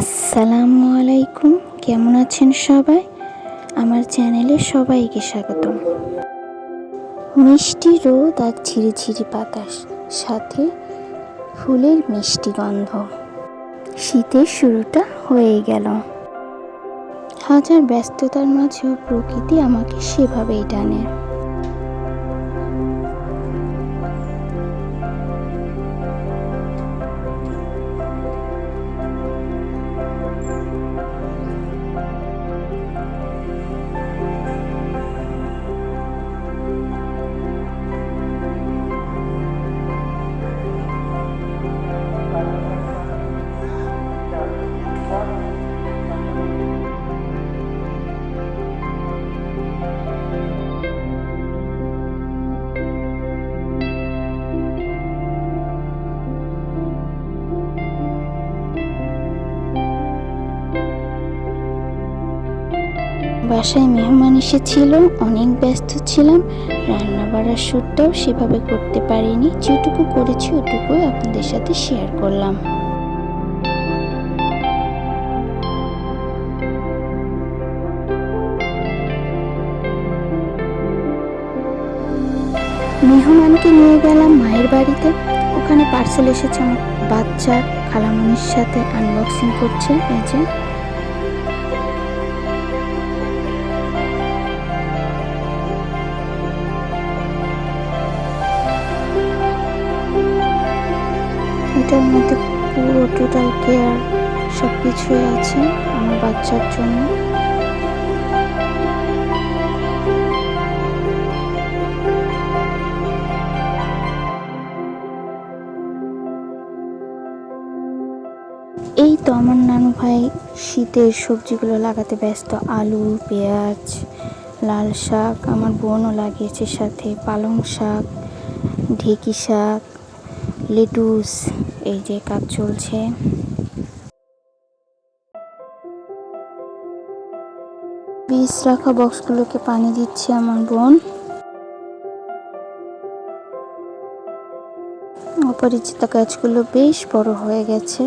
আসসালামু আলাইকুম কেমন আছেন সবাই? আমার চ্যানেলে সবাইকে স্বাগতম। মিষ্টি রোদ আর ঝিরিঝিরি বাতাস, সাথে ফুলের মিষ্টি গন্ধ। শীতের শুরুটা হয়ে গেল। হাজার ব্যস্ততার মাঝেও প্রকৃতি আমাকে সেভাবেই টানে। বাসায় মেহমান এসেছিল, অনেক ব্যস্ত ছিলাম রান্না বাড়ার শ্যুটটাও সেভাবে করতে পারিনি, যেটুকু করেছি ওটুকুই আপনাদের সাথে শেয়ার করলাম। মেহমানকে নিয়ে গেলাম মায়ের বাড়িতে, ওখানে পার্সেল এসেছে আমার বাচ্চা খালামনির সাথে আনবক্সিং করছে, এই যে। এটার মধ্যে পুরো টোটাল কেয়ার সব কিছুই আছে আমার বাচ্চার জন্য। এই তো আমার নানু ভাই শীতের সবজিগুলো লাগাতে ব্যস্ত, আলু, পেঁয়াজ, লাল শাক, আমার বোনও লাগিয়েছে সাথে পালং শাক, ঢেকি শাক লেটুস এই যে কাজ চলছে। বীজ রাখা বক্সগুলোকে পানি দিচ্ছে আমার বোন। অপরিচিত গাছগুলো বেশ বড় হয়ে গেছে।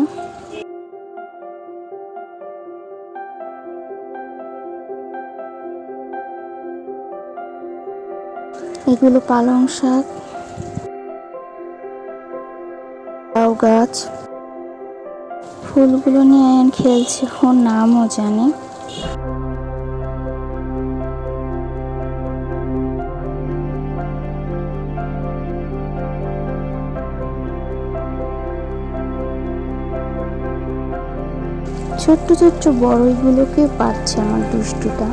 এগুলো পালং শাক। গাছ। ফুলগুলো নিয়ে খেলছে ওর নামও জানে। ছোট্ট ছোট্ট বড়ইগুলোকে পাচ্ছে আমার দুষ্টুটা।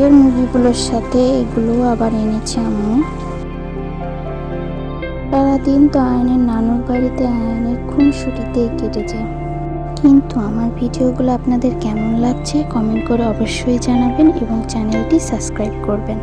আগের মুরগিগুলোর সাথে এগুলো আবার এনেছি আমি সারাদিন তো আয়নের নানুর বাড়িতে আয়নের খুনসুটিতেই কেটে যায়। কিন্তু আমার ভিডিওগুলো আপনাদের কেমন লাগছে, কমেন্ট করে অবশ্যই জানাবেন এবং চ্যানেলটি সাবস্ক্রাইব করবেন।